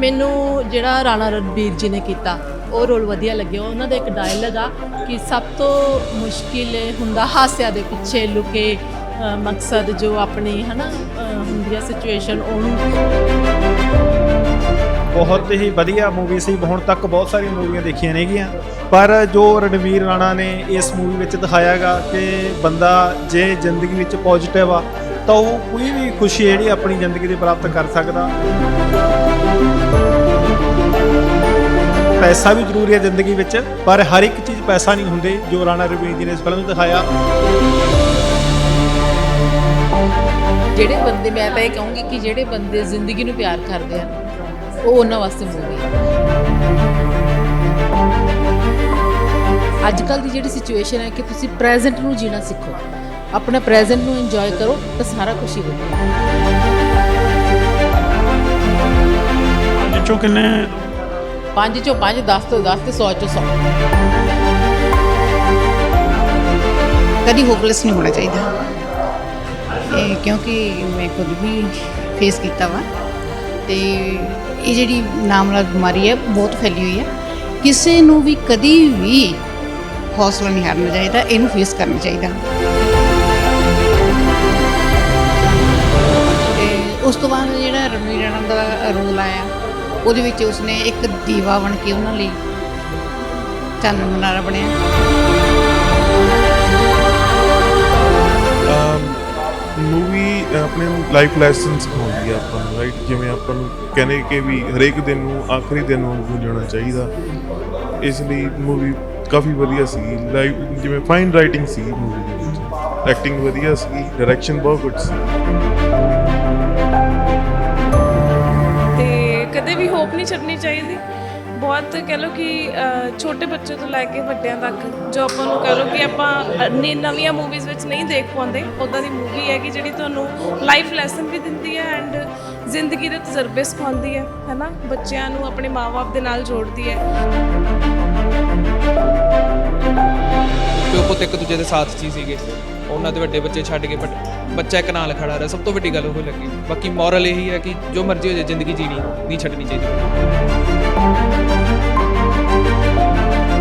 ਮੈਨੂੰ ਜਿਹੜਾ ਰਾਣਾ ਰਣਬੀਰ ਜੀ ਨੇ ਕੀਤਾ ਉਹ ਰੋਲ ਵਧੀਆ ਲੱਗਿਆ। ਉਹਨਾਂ ਦਾ ਇੱਕ ਡਾਇਲੌਗ ਆ ਕਿ ਸਭ ਤੋਂ ਮੁਸ਼ਕਿਲ ਹੁੰਦਾ ਹਾਸਿਆ ਦੇ ਪਿੱਛੇ ਲੁਕੇ ਮਕਸਦ ਜੋ ਆਪਣੀ ਹਨਾ ਅ, ਹੁੰਦੀ ਆ ਸਿਚੁਏਸ਼ਨ ਉਹਨੂੰ। ਬਹੁਤ ਹੀ ਵਧੀਆ ਮੂਵੀ ਸੀ। ਹੁਣ ਤੱਕ ਬਹੁਤ ਸਾਰੀਆਂ ਮੂਵੀਆਂ ਦੇਖੀਆਂ ਨੇਗੀਆਂ। ਪਰ ਜੋ ਰਣਵੀਰ ਰਾਣਾ ਨੇ ਇਸ ਮੂਵੀ ਵਿੱਚ ਦਿਖਾਇਆਗਾ ਕਿ ਬੰਦਾ ਜੇ ਜ਼ਿੰਦਗੀ ਵਿੱਚ ਪੋਜ਼ਿਟਿਵ ਆ ਤਾਂ ਉਹ ਕੋਈ ਵੀ ਖੁਸ਼ੀ ਜਿਹੜੀ ਆਪਣੀ ਜ਼ਿੰਦਗੀ ਦੀ ਪ੍ਰਾਪਤ ਕਰ ਸਕਦਾ। ਪੈਸਾ ਵੀ ਜ਼ਰੂਰੀ ਹੈ ਜ਼ਿੰਦਗੀ ਵਿੱਚ ਪਰ ਹਰ ਇੱਕ ਚੀਜ਼ ਪੈਸਾ ਨਹੀਂ ਹੁੰਦੀ ਜੋ ਰਾਣਾ ਰਣਵੀਰ ਜੀ ਨੇ ਇਸ ਫਿਲਮ ਵਿੱਚ ਦਿਖਾਇਆ। ਜਿਹੜੇ ਬੰਦੇ ਮੈਂ ਤਾਂ ਇਹ ਕਹੂੰਗੀ ਕਿ ਜਿਹੜੇ ਬੰਦੇ ਜ਼ਿੰਦਗੀ ਨੂੰ ਪਿਆਰ ਕਰਦੇ ਹਨ ਉਹ ਉਹਨਾਂ ਵਾਸਤੇ ਮੂਵੀ ਹੈ ਅੱਜ ਕੱਲ ਦੀ ਜਿਹੜੀ ਸਿਚੁਏਸ਼ਨ ਹੈ ਕਿ ਤੁਸੀਂ ਪ੍ਰੈਜ਼ੈਂਟ ਨੂੰ ਜੀਣਾ ਸਿੱਖੋ। ਆਪਣੇ ਪ੍ਰੈਜ਼ੈਂਟ ਨੂੰ ਇੰਜੋਏ ਕਰੋ ਤਾਂ ਸਾਰਾ ਕੁਝ ਹੀ ਵਧੀਆ ਜਿੱਚੋਂ ਕਿੰਨੇ 5 ਚੋਂ 5 10 ਤੋਂ 10 ਤੇ 100 ਚੋਂ 100 ਕਦੀ ਹੋਪਲੈਸ ਨਹੀਂ ਹੋਣਾ ਚਾਹੀਦਾ। ਇਹ ਕਿਉਂਕਿ ਮੈਂ ਖੁਦ ਵੀ ਫੇਸ ਕੀਤਾ ਵਾ। ਤੇ ਇਹ ਜਿਹੜੀ ਨਾਮਲਾਦ ਬਿਮਾਰੀ ਹੈ, ਬਹੁਤ ਫੈਲੀ ਹੋਈ ਹੈ। ਕਿਸੇ ਨੂੰ ਵੀ ਕਦੀ ਵੀ ਹੌਸਲਾ ਨਹੀਂ ਹਾਰਨਾ ਚਾਹੀਦਾ, ਇਹਨੂੰ ਫੇਸ ਕਰਨਾ ਚਾਹੀਦਾ। ਤੇ ਉਸ ਤੋਂ ਬਾਅਦ ਜਿਹੜਾ ਰਣਵੀਰ ਰਾਣਾ ਦਾ ਰੋਲ ਆਇਆ, ਉਹਦੇ ਵਿੱਚ ਉਸਨੇ ਇੱਕ ਦੀਵਾ ਬਣ ਕੇ ਉਹਨਾਂ ਲਈ ਚਾਨਣ ਮਨਾਰਾ ਬਣਿਆ। ਮੂਵੀ ਆਪਣੇ ਲਾਈਫ ਲੈਸਨ ਸਿਖਾਉਂਦੀ ਆ ਆਪਾਂ ਨੂੰ ਰਾਈਟ ਜਿਵੇਂ ਆਪਾਂ ਨੂੰ ਕਹਿੰਦੇ ਕਿ ਵੀ ਹਰੇਕ ਦਿਨ ਨੂੰ ਆਖਰੀ ਦਿਨ ਨੂੰ ਗੁੰਜਣਾ ਚਾਹੀਦਾ। ਇਸ ਲਈ ਮੂਵੀ ਕਾਫੀ ਵਧੀਆ ਸੀ ਲਾਈਵ ਜਿਵੇਂ ਫਾਈਨ ਰਾਈਟਿੰਗ ਸੀ ਮੂਵੀ ਦੇ ਵਿੱਚ। ਐਕਟਿੰਗ ਵਧੀਆ ਸੀ ਡਾਇਰੈਕਸ਼ਨ ਬਹੁਤ ਗੁੱਡ ਸੀ। ਤੇ ਕਦੇ ਵੀ ਹੋਪ ਨਹੀਂ ਛੱਡਣੀ ਚਾਹੀਦੀ। ਬਹੁਤ ਕਹਿ ਲਓ ਕਿ ਅ, ਛੋਟੇ ਬੱਚੇ ਤੋਂ ਲੈ ਕੇ ਵੱਡਿਆਂ ਤੱਕ ਜੋ ਆਪਾਂ ਨੂੰ ਕਹਿ ਲਓ ਕਿ ਆਪਾਂ ਇੰਨੀ ਨਵੀਆਂ ਮੂਵੀਜ਼ ਵਿੱਚ ਨਹੀਂ ਦੇਖ ਪਾਉਂਦੇ ਉਦਾਂ ਦੀ ਮੂਵੀ ਹੈ ਕਿ ਜਿਹੜੀ ਤੁਹਾਨੂੰ ਲਾਈਫ ਲੈਸਨ ਵੀ ਦਿੰਦੀ ਹੈ ਐਂਡ ਜ਼ਿੰਦਗੀ ਦੇ ਤਜਰਬੇ ਸਿਖਾਉਂਦੀ ਹੈ ਹੈਨਾ? ਬੱਚਿਆਂ ਨੂੰ ਆਪਣੇ ਮਾਪੇ ਦੇ ਨਾਲ ਜੋੜਦੀ ਹੈ। ਪਿਓ ਪੁੱਤ ਇੱਕ ਦੂਜੇ ਦੇ ਸਾਥ 'ਚ ਹੀ ਸੀਗੇ। ਉਹਨਾਂ ਦੇ ਵੱਡੇ ਬੱਚੇ ਛੱਡ ਕੇ ਬਟ ਬੱਚਾ ਇੱਕ ਨਾਲ ਖੜਾ ਰਿਹਾ ਸਭ ਤੋਂ ਵੱਡੀ ਗੱਲ ਉਹ ਲੱਗੀ। ਬਾਕੀ ਮੋਰਲ ਇਹੀ ਹੈ ਕਿ ਜੋ ਮਰਜ਼ੀ ਹੋ ਜਾਏ ਜ਼ਿੰਦਗੀ ਜੀਣੀ ਨਹੀਂ ਛੱਡਣੀ ਚਾਹੀਦੀ।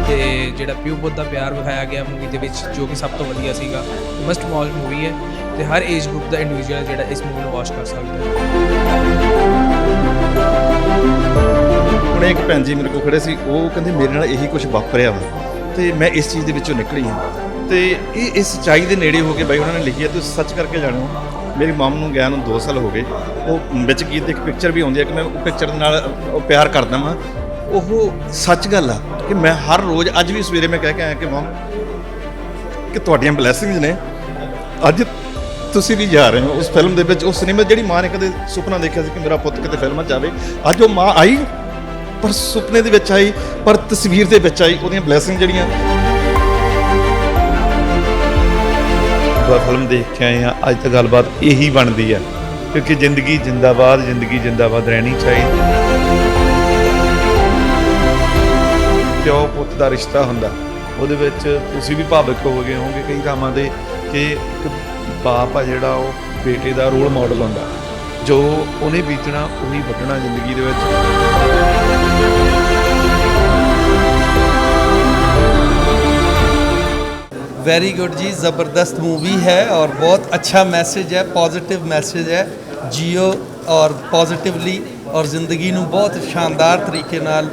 ਤੇ ਜਿਹੜਾ ਪਿਓ ਪੁੱਤ ਦਾ ਪਿਆਰ ਵਿਖਾਇਆ ਗਿਆ ਮੂਵੀ ਦੇ ਵਿੱਚ, ਜੋ ਕਿ ਸਭ ਤੋਂ ਵਧੀਆ ਸੀਗਾ। ਮਸਟ ਵਾਚ ਮੂਵੀ ਹੈ ਤੇ ਹਰ ਏਜ ਗਰੁੱਪ ਦਾ ਇੰਡੀਵਿਜੂਅਲ ਜਿਹੜਾ ਇਸ ਮੂਵੀ ਨੂੰ ਵਾਚ ਕਰ ਸਕਦਾ ਹੈ। ਹੁਣ ਇੱਕ ਭੈਣ ਜੀ ਮੇਰੇ ਕੋਲ ਖੜੇ ਸੀ, ਉਹ ਕਹਿੰਦੇ ਮੇਰੇ ਨਾਲ ਇਹੀ ਕੁਝ ਵਾਪਰਿਆ ਵਾ ਤੇ ਮੈਂ ਇਸ ਚੀਜ਼ ਦੇ ਵਿੱਚੋਂ ਨਿਕਲੀ ਹਾਂ। ਤੇ ਇਹ ਇਸ ਚਾਈ ਦੇ ਨੇੜੇ ਹੋ ਕੇ ਬਾਈ ਉਹਨਾਂ ਨੇ ਲਿਖੀ ਹੈ, ਤੁਸੀਂ ਸੱਚ ਕਰਕੇ ਜਾਣੋ। ਮੇਰੀ ਮਮ ਨੂੰ ਗਿਆ ਨੂੰ 2 ਸਾਲ ਹੋ ਗਏ। ਉਹ ਵਿੱਚ ਗੀਤ ਦੀ ਇੱਕ ਪਿਕਚਰ ਵੀ ਆਉਂਦੀ ਹੈ ਕਿ ਮੈਂ ਉਹ ਪਿਕਚਰ ਦੇ ਨਾਲ, ਉਹ ਪਿਆਰ ਕਰਦਾ ਵਾਂ। ਉਹ ਸੱਚ ਗੱਲ ਆ ਕਿ ਮੈਂ ਹਰ ਰੋਜ਼ ਅੱਜ ਵੀ ਸਵੇਰੇ ਮੈਂ ਕਹਿ ਕੇ ਆਇਆ ਕਿ ਮਮ, ਕਿ ਤੁਹਾਡੀਆਂ ਬਲੇਸਿੰਗਸ ਨੇ। ਅੱਜ ਤੁਸੀਂ ਵੀ ਜਾ ਰਹੇ ਹੋ ਉਸ ਫਿਲਮ ਦੇ ਵਿੱਚ, ਉਸ ਸਿਨੇਮਾ ਜਿਹੜੀ ਮਾਂ ਨੇ ਕਦੇ ਸੁਪਨਾ ਦੇਖਿਆ ਸੀ ਕਿ ਮੇਰਾ ਪੁੱਤ ਕਿਤੇ ਫਿਲਮਾਂ 'ਚ ਆਵੇ। ਅੱਜ ਉਹ ਮਾਂ ਆਈ, ਪਰ ਸੁਪਨੇ ਦੇ ਵਿੱਚ ਆਈ, ਪਰ ਤਸਵੀਰ ਦੇ ਵਿੱਚ ਆਈ, ਉਹਦੀਆਂ ਬਲੇਸਿੰਗ ਜਿਹੜੀਆਂ ਫਿਲਮ ਦੇਖ ਕੇ ਆਏ ਆ ਅੱਜ ਤਾਂ ਗੱਲਬਾਤ ਇਹੀ ਬਣਦੀ ਆ ਕਿਉਂਕਿ ਜ਼ਿੰਦਗੀ ਜਿੰਦਾਬਾਦ ਜ਼ਿੰਦਗੀ ਜਿੰਦਾਬਾਦ ਰਹਿਣੀ ਚਾਹੀਦੀ ਪਿਓ ਪੁੱਤ ਦਾ ਰਿਸ਼ਤਾ ਹੁੰਦਾ, ਉਹਦੇ ਵਿੱਚ ਤੁਸੀਂ ਵੀ ਭਾਵਕ ਹੋ ਗਏ ਹੋਵੋਗੇ ਕਈ ਥਾਵਾਂ ਦੇ ਕਿ ਇੱਕ ਬਾਪ ਆ ਜਿਹੜਾ ਉਹ ਬੇਟੇ ਦਾ ਰੋਲ ਮਾਡਲ ਹੁੰਦਾ, ਜੋ ਉਹਨੇ ਬੀਤਣਾ ਉਹੀ ਵੱਟਣਾ ਜ਼ਿੰਦਗੀ ਦੇ ਵਿੱਚ। ਵੈਰੀ ਗੁੱਡ ਜੀ ਜ਼ਬਰਦਸਤ ਮੂਵੀ ਹੈ ਔਰ ਬਹੁਤ ਅੱਛਾ ਮੈਸੇਜ ਹੈ ਪੋਜ਼ਿਟਿਵ ਮੈਸੇਜ ਹੈ ਜੀਓ ਔਰ ਪੋਜ਼ਿਟਿਵਲੀ ਔਰ ਜ਼ਿੰਦਗੀ ਨੂੰ ਬਹੁਤ ਸ਼ਾਨਦਾਰ ਤਰੀਕੇ ਨਾਲ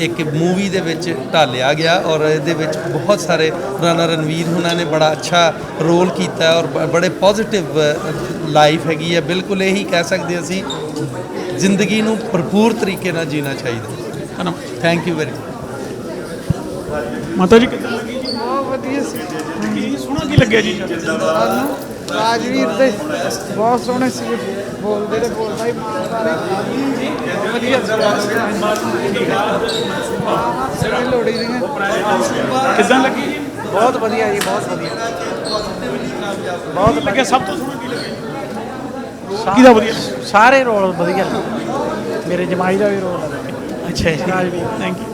ਇੱਕ ਮੂਵੀ ਦੇ ਵਿੱਚ ਢਾਲਿਆ ਗਿਆ ਔਰ ਇਹਦੇ ਵਿੱਚ ਬਹੁਤ ਸਾਰੇ ਰਾਣਾ ਰਣਵੀਰ ਹੁਣਾਂ ਨੇ ਬੜਾ ਅੱਛਾ ਰੋਲ ਕੀਤਾ ਔਰ ਬੜੇ ਪੋਜ਼ਿਟਿਵ ਲਾਈਫ ਹੈਗੀ ਹੈ ਬਿਲਕੁਲ ਇਹੀ ਕਹਿ ਸਕਦੇ ਅਸੀਂ ਜ਼ਿੰਦਗੀ ਨੂੰ ਭਰਪੂਰ ਤਰੀਕੇ ਨਾਲ ਜੀਣਾ ਚਾਹੀਦਾ ਹੈ ਥੈਂਕ ਯੂ ਵੈਰੀ ਮਾਤਾ ਜੀ ਕਿੱਦਾਂ ਲੱਗੀ ਜੀ ਬਹੁਤ ਵਧੀਆ ਸੀ। ਕੀ ਸੋਹਣਾ ਕੀ ਲੱਗਿਆ ਜੀ? ਸਾਨੂੰ ਰਾਜਵੀਰ ਦੇ ਬਹੁਤ ਸੋਹਣੇ ਸੀ। ਬੋਲਦੇ ਤੇ ਬੋਲਦਾ ਹੀ ਮਾਰਦਾ ਨੇ ਵਧੀਆ ਸੀ। ਲੋੜੀ ਦੀਆਂ। ਕਿੱਦਾਂ ਲੱਗੀ? ਜੀ ਬਹੁਤ ਵਧੀਆ ਜੀ ਬਹੁਤ ਵਧੀਆ। ਬਹੁਤ ਲੱਗਿਆ? ਸਭ ਤੋਂ ਸੋਹਣਾ ਕੀ ਲੱਗਿਆ? ਕਿਹਦਾ ਵਧੀਆ? ਸਾਰੇ ਰੋਲ ਵਧੀਆ ਮੇਰੇ ਜਮਾਈ ਦਾ ਵੀ ਰੋਲ ਅੱਛਾ ਜੀ। ਰਾਜਵੀਰ। ਥੈਂਕ ਯੂ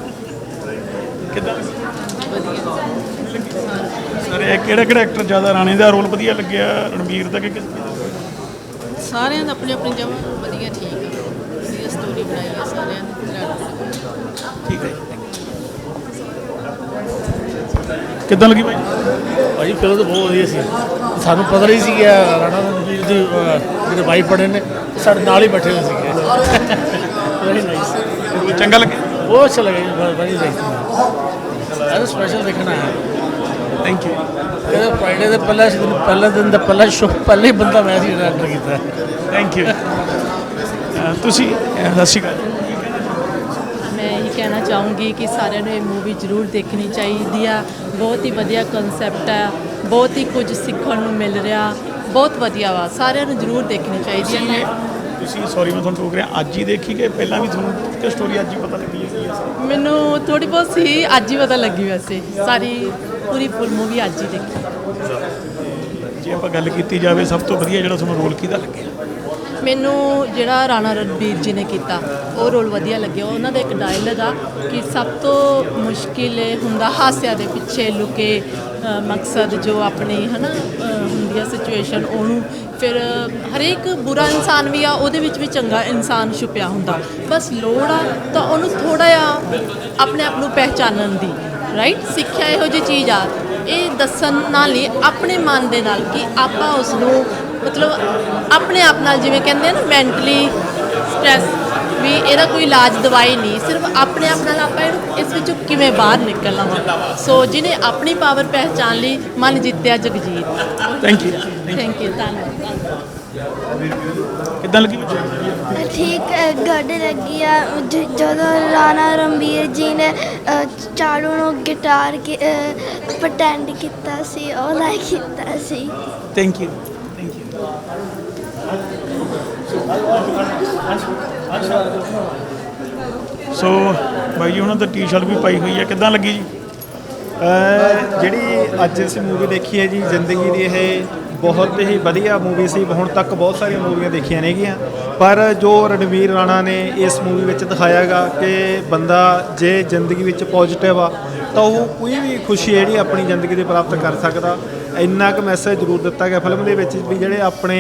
ਸਰ ਇਹ ਕਿਹੜਾ ਕਿਹੜਾ ਜ਼ਿਆਦਾ ਰਾਣੀ ਦਾ ਰੋਲ ਵਧੀਆ ਲੱਗਿਆ ਰਣਵੀਰ ਦਾ ਕਿ ਕਿਸ ਸਾਰਿਆਂ ਦਾ ਆਪਣੀ ਆਪਣੀ ਜਗ੍ਹਾ ਵਧੀਆ ਠੀਕ ਆ। ਵਧੀਆ ਸਟੋਰੀ ਬਣਾਈ ਆ ਸਾਰਿਆਂ ਨੇ ਠੀਕ ਹੈ ਕਿੱਦਾਂ ਲੱਗੀ ਭਾਈ ਭਾਜੀ ਫਿਲਮ ਤਾਂ ਬਹੁਤ ਵਧੀਆ ਸੀ। ਸਾਨੂੰ ਪਤਾ ਨਹੀਂ ਸੀ ਕਿ ਰਾਣਾ ਰਣਵੀਰ ਦੇ ਅਹ, ਜਿਹੜੇ ਵਾਈਫ ਬਣੇ ਨੇ ਸਾਡੇ ਨਾਲ ਹੀ ਬੈਠੇ ਹੋਏ ਸੀਗੇ। ਚੰਗਾ ਲੱਗਿਆ ਬਹੁਤ ਅੱਛਾ ਲੱਗਾ ਵੈਰੀ ਨਾਈਸ ਅੱਜ ਸਪੈਸ਼ਲ ਦੇਖਣਾ ਹੈ ਥੈਂਕ ਯੂ ਇਹਦਾ ਫਰਾਈਡੇ ਦੇ ਪਹਿਲਾ ਦਿਨ ਪਹਿਲਾ ਦਿਨ ਦਾ ਪਹਿਲਾ ਸ਼ੋਅ ਪਹਿਲੇ ਹੀ ਬੰਦਾ ਮੈਂ ਸੀ ਜਿਹੜਾ ਕੀਤਾ। ਥੈਂਕ ਯੂ ਤੁਸੀਂ ਅਹ, ਸਤਿ ਸ਼੍ਰੀ ਅਕਾਲ। ਮੈਂ ਇਹ ਕਹਿਣਾ ਚਾਹੂੰਗੀ ਕਿ ਸਾਰਿਆਂ ਨੂੰ ਇਹ ਮੂਵੀ ਜ਼ਰੂਰ ਦੇਖਣੀ ਚਾਹੀਦੀ ਆ। ਬਹੁਤ ਹੀ ਵਧੀਆ ਕਨਸੈਪਟ ਆ। ਬਹੁਤ ਹੀ ਕੁਝ ਸਿੱਖਣ ਨੂੰ ਮਿਲ ਰਿਹਾ। ਬਹੁਤ ਵਧੀਆ ਵਾ। ਸਾਰਿਆਂ ਨੂੰ ਜ਼ਰੂਰ ਦੇਖਣੀ ਚਾਹੀਦੀ ਹੈ ਤੁਸੀਂ ਸੌਰੀ ਮੈਂ ਤੁਹਾਨੂੰ ਟੋਕ ਰਿਹਾ ਅੱਜ ਹੀ ਦੇਖੀ ਕਿ ਪਹਿਲਾਂ ਵੀ ਤੁਹਾਨੂੰ ਕਿ ਸਟੋਰੀ ਅੱਜ ਹੀ ਪਤਾ ਲੱਗੀ ਹੈ ਮੈਨੂੰ ਥੋੜੀ ਬਹੁਤ ਸੀ ਅੱਜ ਹੀ ਪਤਾ ਲੱਗੀ ਵੈਸੇ। ਸਾਰੀ ਪੂਰੀ ਫੁੱਲ ਮੂਵੀ ਅੱਜ ਹੀ ਦੇਖੀ। ਜੇ ਆਪਾਂ ਗੱਲ ਕੀਤੀ ਜਾਵੇ ਸਭ ਤੋਂ ਵਧੀਆ ਜਿਹੜਾ ਤੁਹਾਨੂੰ ਰੋਲ ਕਿਹਦਾ ਲੱਗਿਆ? ਮੈਨੂੰ ਜਿਹੜਾ ਰਾਣਾ ਰਣਬੀਰ ਜੀ ਨੇ ਕੀਤਾ ਉਹ ਰੋਲ ਵਧੀਆ ਲੱਗਿਆ। ਉਹਨਾਂ ਦਾ ਇੱਕ ਡਾਇਲੌਗ ਆ ਕਿ ਸਭ ਤੋਂ ਮੁਸ਼ਕਿਲ ਹੁੰਦਾ ਹਾਸਿਆ ਦੇ ਪਿੱਛੇ ਲੁਕੇ ਮਕਸਦ ਜੋ ਆਪਣੀ ਹਨਾ ਅ, ਹੁੰਦੀ ਆ ਸਿਚੁਏਸ਼ਨ ਉਹਨੂੰ ਫਿਰ ਹਰੇਕ ਬੁਰਾ ਇਨਸਾਨ ਵੀ ਆ ਉਹਦੇ ਵਿੱਚ ਵੀ ਚੰਗਾ ਇਨਸਾਨ ਛੁਪਿਆ ਹੁੰਦਾ। ਬਸ ਲੋੜ ਆ ਤਾਂ ਉਹਨੂੰ ਥੋੜਾ ਜਿਹਾ ਆਪਣੇ ਆਪ ਨੂੰ ਪਹਿਚਾਨਣ ਦੀ ਰਾਈਟ ਸਿੱਖਿਆ ਇਹੋ ਜਿਹੀ ਚੀਜ਼ ਆ। ਇਹ ਦੱਸਣ ਨਾਲ ਹੀ ਆਪਣੇ ਮਨ ਦੇ ਨਾਲ ਕਿ ਆਪਾਂ ਉਸ ਨੂੰ ਮਤਲਬ ਆਪਣੇ ਆਪ ਨਾਲ ਜਿਵੇਂ ਕਹਿੰਦੇ ਆ ਨਾ ਮੈਂਟਲੀ ਸਟ੍ਰੈਸ ਵੀ ਇਹਦਾ ਕੋਈ ਇਲਾਜ ਦਵਾਈ ਨਹੀਂ ਸਿਰਫ ਆਪਣੇ ਆਪ ਨਾਲ ਆਪਾਂ ਇਹਨੂੰ ਇਸ ਵਿੱਚੋਂ ਕਿਵੇਂ ਬਾਹਰ ਨਿਕਲਣਾ ਵਾ? ਸੋ ਜਿਹਨੇ ਆਪਣੀ ਪਾਵਰ ਪਹਿਚਾਨ ਲਈ ਮਨ ਜਿੱਤਿਆ Jagjit. Thank you thank you ਧੰਨਵਾਦ। ਕਿੱਦਾਂ ਲੱਗੀ ਠੀਕ ਹੈ, ਗੁੱਡ ਲੱਗੀ ਆ। ਜ- ਜਦੋਂ ਰਾਣਾ ਰਣਬੀਰ ਜੀ ਨੇ ਅ, ਚਾਲੂ ਨੂੰ ਗਿਟਾਰ ਕੀ ਪਟੈਂਡ ਕੀਤਾ ਸੀ ਉਹ ਲਾਈਕ ਕੀਤਾ ਸੀ। Thank you thank you so ਬਾਈ ਜੀ, ਉਹਨਾਂ ਦਾ ਟੀ-ਸ਼ਰਟ ਵੀ ਪਾਈ ਹੋਈ ਹੈ। ਕਿੱਦਾਂ ਲੱਗੀ ਜੀ? ਜਿਹੜੀ ਅੱਜ ਅਸੀਂ ਮੂਵੀ ਦੇਖੀ ਹੈ ਜੀ, ਜ਼ਿੰਦਗੀ ਦੀ ਇਹ ਬਹੁਤ ਹੀ ਵਧੀਆ ਮੂਵੀ ਸੀ। ਹੁਣ ਤੱਕ ਬਹੁਤ ਸਾਰੀਆਂ ਮੂਵੀਆਂ ਦੇਖੀਆਂ ਨੇਗੀਆਂ। ਪਰ ਜੋ ਰਣਵੀਰ ਰਾਣਾ ਨੇ ਇਸ ਮੂਵੀ ਵਿੱਚ ਦਿਖਾਇਆਗਾ ਕਿ ਬੰਦਾ ਜੇ ਜ਼ਿੰਦਗੀ ਵਿੱਚ ਪੋਜ਼ਿਟਿਵ ਆ, ਤਾਂ ਉਹ ਕੋਈ ਵੀ ਖੁਸ਼ੀ ਜਿਹੜੀ ਆਪਣੀ ਜ਼ਿੰਦਗੀ ਦੇ ਪ੍ਰਾਪਤ ਕਰ ਸਕਦਾ। ਇੰਨਾ ਕੁ ਮੈਸੇਜ ਜ਼ਰੂਰ ਦਿੱਤਾ ਗਿਆ ਫਿਲਮ ਦੇ ਵਿੱਚ ਵੀ ਜਿਹੜੇ ਆਪਣੇ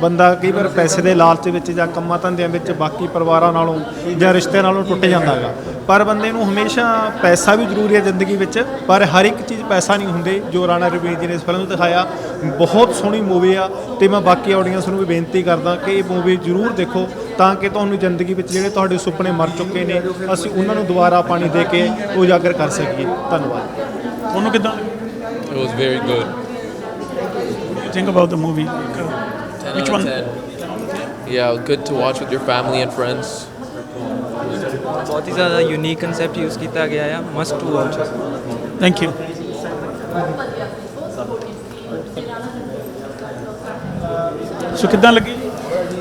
ਬੰਦਾ ਕਈ ਵਾਰ ਪੈਸੇ ਦੇ ਲਾਲਚ ਵਿੱਚ ਜਾਂ ਕੰਮਾਂ ਧੰਦਿਆਂ ਵਿੱਚ ਬਾਕੀ ਪਰਿਵਾਰਾਂ ਨਾਲੋਂ ਜਾਂ ਰਿਸ਼ਤੇ ਨਾਲੋਂ ਟੁੱਟ ਜਾਂਦਾ ਹੈਗਾ। ਪਰ ਬੰਦੇ ਨੂੰ ਹਮੇਸ਼ਾ ਪੈਸਾ ਵੀ ਜ਼ਰੂਰੀ ਹੈ ਜ਼ਿੰਦਗੀ ਵਿੱਚ ਪਰ ਹਰ ਇੱਕ ਚੀਜ਼ ਪੈਸਾ ਨਹੀਂ ਹੁੰਦੀ ਜੋ ਰਾਣਾ ਰਵੀਰ ਜੀ ਨੇ ਇਸ ਫਿਲਮ ਨੂੰ ਦਿਖਾਇਆ। ਬਹੁਤ ਸੋਹਣੀ ਮੂਵੀ ਆ ਤੇ ਮੈਂ ਬਾਕੀ ਆਡੀਅנס ਨੂੰ ਵੀ ਬੇਨਤੀ ਕਰਦਾ ਕਿ ਇਹ ਮੂਵੀ ਜ਼ਰੂਰ ਦੇਖੋ ਤਾਂ ਕਿ ਤੁਹਾਨੂੰ ਜ਼ਿੰਦਗੀ ਵਿੱਚ ਜਿਹੜੇ ਤੁਹਾਡੇ ਸੁਪਨੇ ਮਰ ਚੁੱਕੇ ਨੇ ਅਸੀਂ ਉਹਨਾਂ ਨੂੰ ਦੁਬਾਰਾ ਪਾਣੀ ਦੇ ਕੇ ਉਜਾਗਰ ਕਰ ਸਕੀਏ। ਧੰਨਵਾਦ। ਤੁਹਾਨੂੰ ਕਿਦਾਂ? It was very good. Think about the movie 10 Which out one? of 10. Yeah, good to watch with your family and friends. ਬਹੁਤ ਹੀ ਜ਼ਿਆਦਾ ਯੂਨੀਕ ਕਨਸੈਪਟ ਯੂਜ਼ ਕੀਤਾ ਗਿਆ ਆ must to watch thank you so ਕਿਦਾਂ ਲੱਗੀ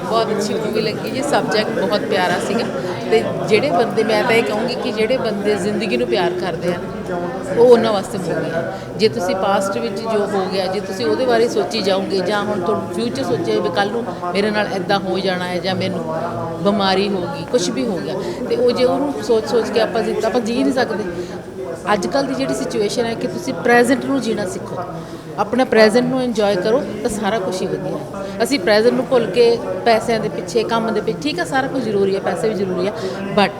ਬਹੁਤ ਅੱਛੀ ਮੂਵੀ ਲੱਗੀ ਜੀ ਸਬਜੈਕਟ ਬਹੁਤ ਪਿਆਰਾ ਸੀਗਾ। ਤੇ ਜਿਹੜੇ ਬੰਦੇ ਮੈਂ ਤਾਂ ਇਹ ਕਹੂੰਗੀ ਕਿ ਜਿਹੜੇ ਬੰਦੇ ਜ਼ਿੰਦਗੀ ਨੂੰ ਪਿਆਰ ਕਰਦੇ ਆ ਉਹ ਉਹਨਾਂ ਵਾਸਤੇ ਮੂਵੀ ਹੈ। ਜੇ ਤੁਸੀਂ ਪਾਸਟ ਵਿੱਚ ਜੋ ਹੋ ਗਿਆ ਜੇ ਤੁਸੀਂ ਉਹਦੇ ਬਾਰੇ ਸੋਚੀ ਜਾਓਗੇ ਜਾਂ ਹੁਣ ਤੁਹਾਨੂੰ ਫਿਊਚਰ ਸੋਚਿਆ ਵੀ ਕੱਲ ਨੂੰ ਮੇਰੇ ਨਾਲ ਐਦਾਂ ਹੋ ਜਾਣਾ ਹੈ ਜਾਂ ਮੈਨੂੰ ਬਿਮਾਰੀ ਹੋ ਗਈ ਕੁਝ ਵੀ ਹੋ ਗਿਆ ਤੇ ਉਹ ਜੇ ਉਹਨੂੰ ਸੋਚ ਸੋਚ ਕੇ ਆਪਾਂ ਜਿੱਦਾਂ ਆਪਾਂ ਜੀ ਨਹੀਂ ਸਕਦੇ। ਅੱਜ ਕੱਲ ਦੀ ਜਿਹੜੀ ਸਿਚੁਏਸ਼ਨ ਹੈ ਕਿ ਤੁਸੀਂ ਪ੍ਰੈਜ਼ੈਂਟ ਨੂੰ ਜੀਣਾ ਸਿੱਖੋ। ਆਪਣਾ ਪ੍ਰੈਜ਼ੈਂਟ ਨੂੰ ਇੰਜੋਏ ਕਰੋ ਤਾਂ ਸਾਰਾ ਕੁਝ ਹੀ ਵਧੀਆ ਅਸੀਂ ਪ੍ਰੈਜ਼ੈਂਟ ਨੂੰ ਭੁੱਲ ਕੇ ਪੈਸਿਆਂ ਦੇ ਪਿੱਛੇ ਕੰਮ ਦੇ ਪਿੱਛੇ ਠੀਕ ਹੈ ਸਾਰਾ ਕੁਝ ਜ਼ਰੂਰੀ ਹੈ ਪੈਸੇ ਵੀ ਜ਼ਰੂਰੀ ਹੈ ਬਟ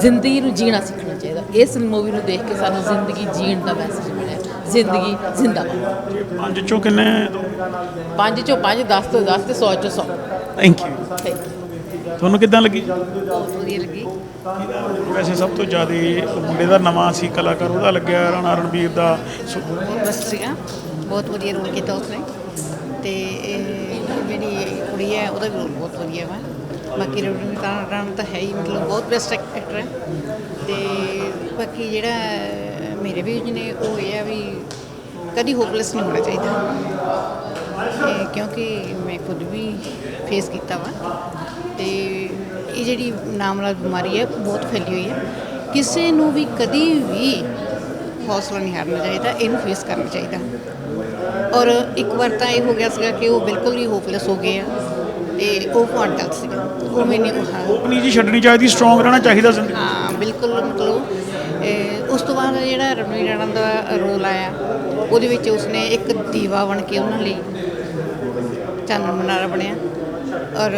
ਜ਼ਿੰਦਗੀ ਨੂੰ ਜੀਣਾ ਸਿੱਖਣਾ ਚਾਹੀਦਾ। ਇਸ ਮੂਵੀ ਨੂੰ ਦੇਖ ਕੇ ਸਾਨੂੰ ਜ਼ਿੰਦਗੀ ਜੀਣ ਦਾ ਮੈਸੇਜ ਮਿਲਿਆ। ਜ਼ਿੰਦਗੀ ਜ਼ਿੰਦਾਬਾਦ। ਪੰਜ ਚੋਂ ਕਿੰਨੇ? ਪੰਜ ਚੋਂ ਪੰਜ 10 ਤੋਂ 10 ਤੇ 100 ਚੋਂ 100 ਥੈਂਕ ਯੂ ਥੈਂਕ ਯੂ ਤੁਹਾਨੂੰ ਕਿਦਾਂ ਲੱਗੀ? ਬਹੁਤ ਵਧੀਆ ਲੱਗੀ। ਵੈਸੇ ਸਭ ਤੋਂ ਜ਼ਿਆਦਾ ਮੁੰਡੇ ਦਾ ਨਵਾਂ ਸੀ ਕਲਾਕਾਰ ਉਹਦਾ ਲੱਗਿਆ ਰਾਣਾ ਰਣਬੀਰ ਦਾ ਬਸ ਸੀਗਾ। ਬਹੁਤ ਵਧੀਆ ਰੋਲ ਕੀਤਾ ਉਸਨੇ। ਤੇ ਇਹ ਜਿਹੜੀ ਕੁੜੀ ਹੈ ਉਹਦਾ ਵੀ ਰੋਲ ਬਹੁਤ ਵਧੀਆ ਵਾ। ਬਾਕੀ ਰਵਿੰਦਰ ਤਾਂ ਤਾਂ ਹੈ ਹੀ, ਮਤਲਬ ਬਹੁਤ ਬੈਸਟ ਐਕਟਰ ਹੈ। ਤੇ ਬਾਕੀ ਜਿਹੜਾ ਮੇਰੇ ਵੀ ਨੇ ਉਹ ਇਹ ਆ ਵੀ ਕਦੀ ਹੋਪਲੈਸ ਨਹੀਂ ਹੋਣਾ ਚਾਹੀਦਾ। ਇਹ ਕਿਉਂਕਿ ਮੈਂ ਖੁਦ ਵੀ ਫੇਸ ਕੀਤਾ ਵਾ। ਤੇ ਇਹ ਜਿਹੜੀ ਨਾਮਲਾਜ ਬਿਮਾਰੀ ਹੈ, ਬਹੁਤ ਫੈਲੀ ਹੋਈ ਹੈ। ਕਿਸੇ ਨੂੰ ਵੀ ਕਦੀ ਵੀ ਹੌਸਲਾ ਨਹੀਂ ਹਾਰਨਾ ਚਾਹੀਦਾ, ਇਹਨੂੰ ਫੇਸ ਕਰਨਾ ਚਾਹੀਦਾ। ਔਰ ਇੱਕ ਵਾਰ ਤਾਂ ਇਹ ਹੋ ਗਿਆ ਸੀਗਾ ਕਿ ਉਹ ਬਿਲਕੁਲ ਹੀ ਹੋਪਲੈਸ ਹੋ ਗਏ ਆ। ਤੇ ਉਹ ਤੱਕ ਸੀਗਾ ਉਹ ਮੈਨੇ ਹਾਂ ਆਪਣੀ ਜੀ ਛੱਡਣੀ ਚਾਹੀਦੀ ਸਟਰੋਂਗ ਰਹਿਣਾ ਚਾਹੀਦਾ ਜ਼ਿੰਦਗੀ ਹਾਂ ਬਿਲਕੁਲ ਮਤਲਬ ਇਹ ਉਸ ਤੋਂ ਬਾਅਦ ਜਿਹੜਾ ਰਣਵੀਰ ਰਾਣਾ ਦਾ ਰੋਲ ਆਇਆ ਉਹਦੇ ਵਿੱਚ ਉਸਨੇ ਇੱਕ ਦੀਵਾ ਬਣ ਕੇ ਉਹਨਾਂ ਲਈ ਚਾਨਣ ਮਨਾਰਾ ਬਣਿਆ। ਔਰ